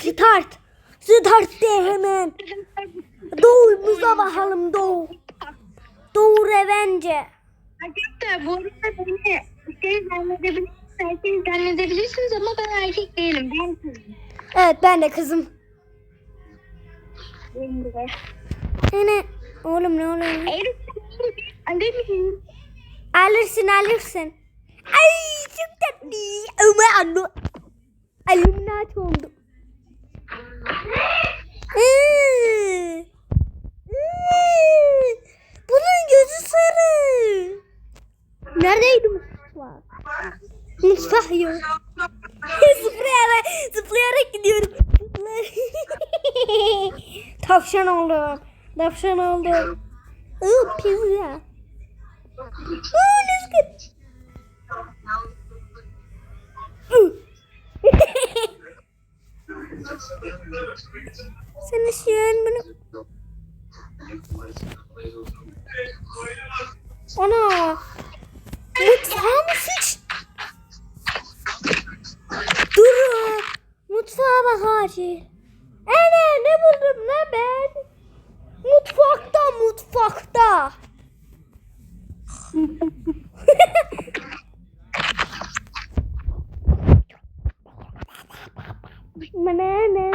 Start. Start de hemen. Doğumuza bakalım doğu. Doğu revence. Arkadaşlar bu arada beni şey zannedebilirsiniz. Erkek zannedebilirsiniz ama ben erkek değilim. Ben kızım. Evet ben de kızım. Benim de. Yine oğlum ne oluyor? Miyim? Alırsın alırsın. Ay çok tatlı. Ama anne. Illuminati oldu. Bunun gözü sarı. Neredeydi mutfak? Mutfak yok. zıplayarak, zıplayarak gidiyorum. Tavşan oldum. Tavşan oldum. Iı pizza. Oh, let's Sen üşüyorsun bunu. Ana. Mutfağa mı sıç? Dur. Mutfağa bak acil. Ana ne buldum ne ben? Mutfakta mutfakta. Banana.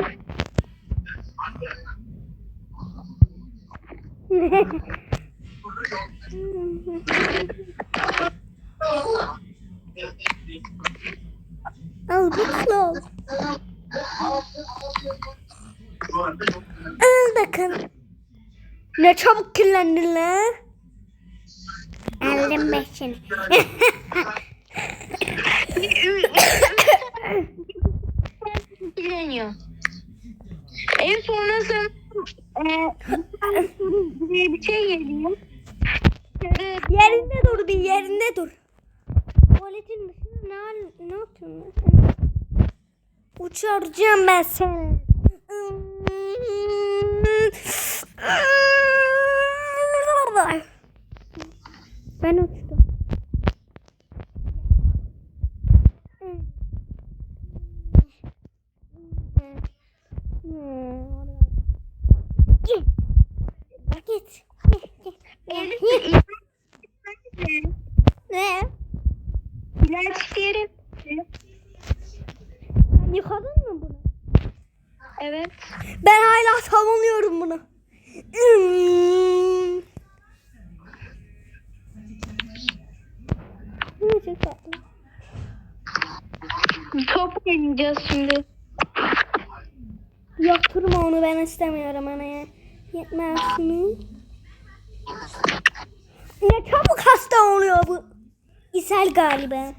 oh, bu slow. Al bakalım. Ne çabuk kirlendin la. Aldım ben seni. İlgileniyor. En sonrasında e, diye bir şey geliyor. Evet. yerinde dur bir yerinde dur. Tuvaletin dışında ne, hal- ne yapıyorsun lan sen? Uçuracağım ben seni. Ben uçtum. Git. Git. Elif Ne? İlaç diyelim. Sen yıkadın mı bunu? Evet. Ben hala savunuyorum bunu. Hmm. Ne çok tatlı. Top oynayacağız şimdi. Yaptırma onu ben istemiyorum anaya. Yetmez mi? Ne çabuk hasta oluyor bu. İshal galiba.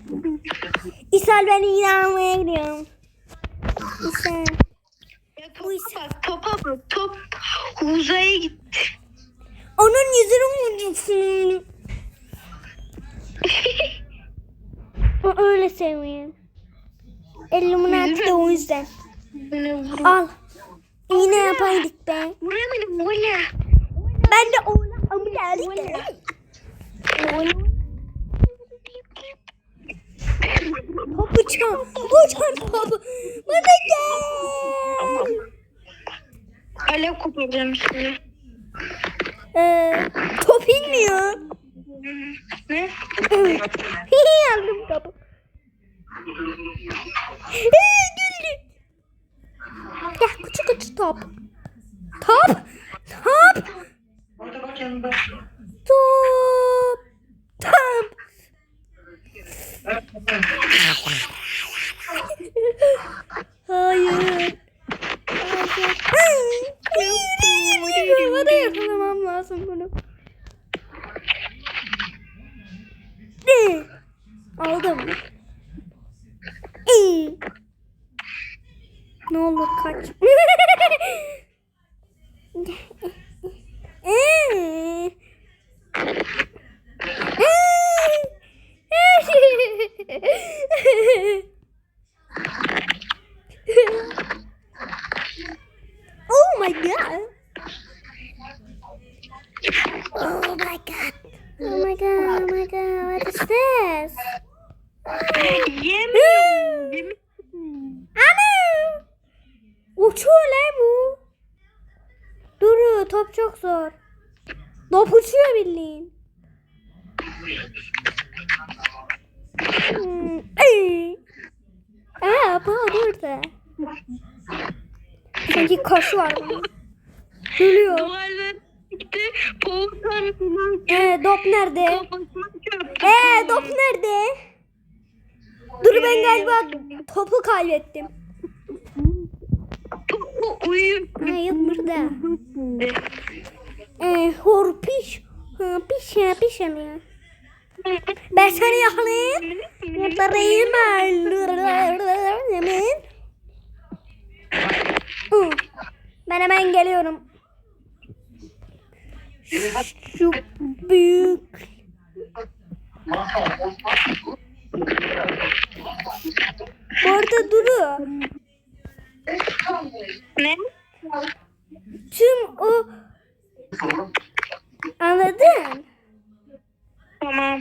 İshal ben inanmaya gidiyorum. İshal. Ya topa bak, topa bak. Top uzaya gitti. Onun yüzünü vuracaksın. Öyle sevmiyorum. Illuminati de o yüzden. Al. İğne yapaydık be. Vuramadım valla. Ben de ama geldik de. Topu çal. Uçan topu. Bana gel. Alev koparacağım şimdi. Ee, top inmiyor. Ne? Aldım. Ee, güldü. Gel küçük küçük. Top. Top. Top. Top. Hayır. Hayır. Hayır. Bana yakalamam lazım bunu. Ne? Aldım. İyi. Ne olur kaç. Oh my god. Oh my god. Oh my god. Oh my god. What is this? Yemiyorum. Yemiyorum. Ana. uçuyor lan bu. Duru top çok zor. Top uçuyor bildiğin. Hmm. Aa bu burada. Sanki kaşı var bunun. Gülüyor. Duvarlar gitti. Falan Ee, dop nerede? Ee, dop nerede? Dur ben galiba topu kaybettim. Topu uyuyor. Hayır burada. Ee, horpiş. Horpiş ya piş ya. Ben seni yakalayayım. Yaparayım Hemen. Ben hemen geliyorum. Şu büyük. Bu arada Duru. Ne? Tüm o anladın? Tamam.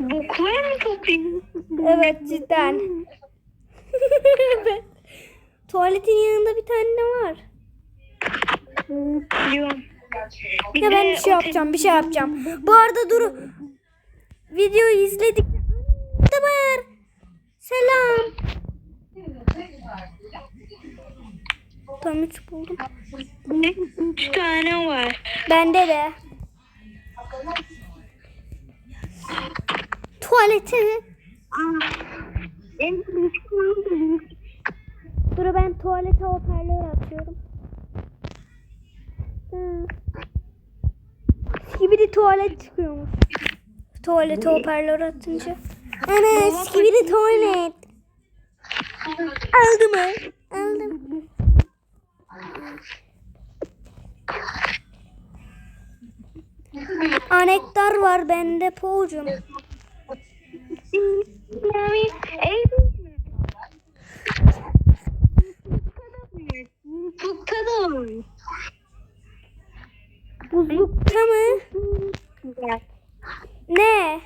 Boklar mı toplayayım? Evet cidden. evet. Tuvaletin yanında bir tane de var. Biliyorum. Ya ben bir şey yapacağım, bir şey yapacağım. Bu arada Duru videoyu izledik. Tamam. Selam. Tam üç buldum. Üç tane var. Bende de. Tane Dur ben tuvalete hoparlör atıyorum. Hı. Skibidi tuvalet çıkıyormuş. Tuvalete hoparlör atınca. Ana skibidi tuvalet. Aldı mı? Aldım. Anektar var bende Mutlulukta da var. Buzlukta mı? Ne?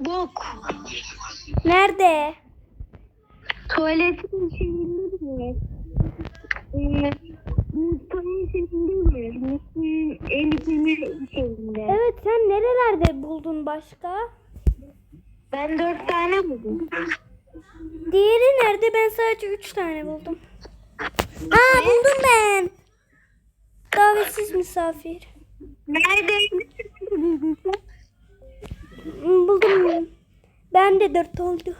Bok. Nerede? Tuvaletin şeyinde mi? Ee, Mutfağın şeyinde mi? Mutfağın eğitimli şeyinde. Evet sen nerelerde buldun başka? Ben dört tane buldum. Diğeri nerede? Ben sadece üç tane buldum. Aa buldum ben. Davetsiz misafir. Nerede? Buldum. Ben de dört oldu.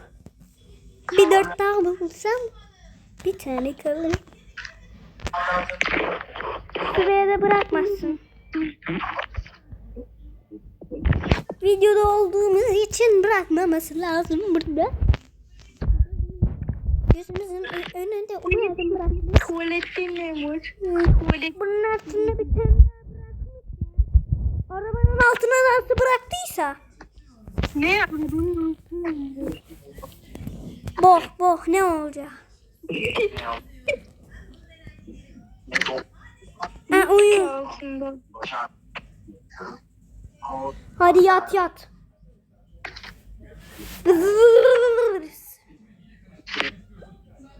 Bir dört daha bulsam bir tane kalır. Şuraya da bırakmazsın. Videoda olduğumuz için bırakmaması lazım burada. Yüzümüzün ö- önünde umarım bırakmış. Tuvalette var? Tuvalet. Bunun altına bir tane bırakmış ya. Arabanın altına nasıl bıraktıysa. Ne? Boh boh ne olacak? Ha uyu. Altında. Hadi yat yat.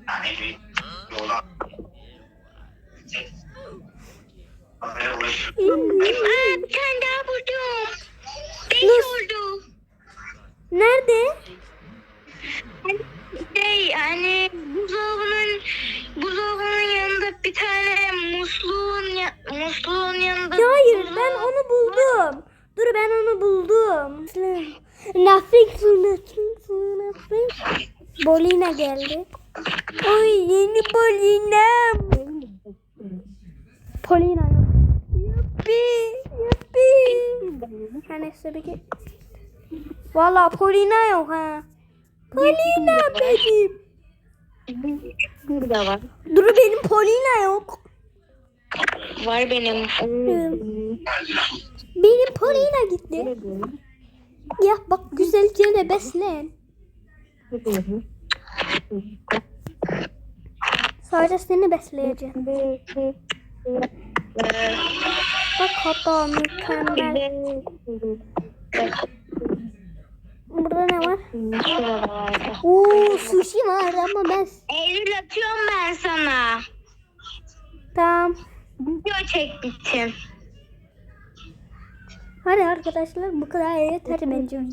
Aa, bir tane daha buldum. Beş oldu. Nerede? Hani Şey hani buzdolabının buzdolabının yanında bir tane musluğun ya, musluğun yanında Ya hayır ben onu buldum. Dur ben onu buldum. Nothing nothing nothing. Bolina geldi. Oy yeni. Polina yok. Yuppi yuppi. Ha neyse bir Valla Polina yok ha. Polina benim. Burada var. Dur benim Polina yok. Var benim. Benim Polina gitti. Ya bak güzelce de beslen. Sadece seni besleyeceğim. Bak hatta mükemmel. Burada ne var? Oo sushi var ama ben Eylül atıyorum ben sana. Tamam. Video çekmiştim. Hadi arkadaşlar bu kadar yeter bence.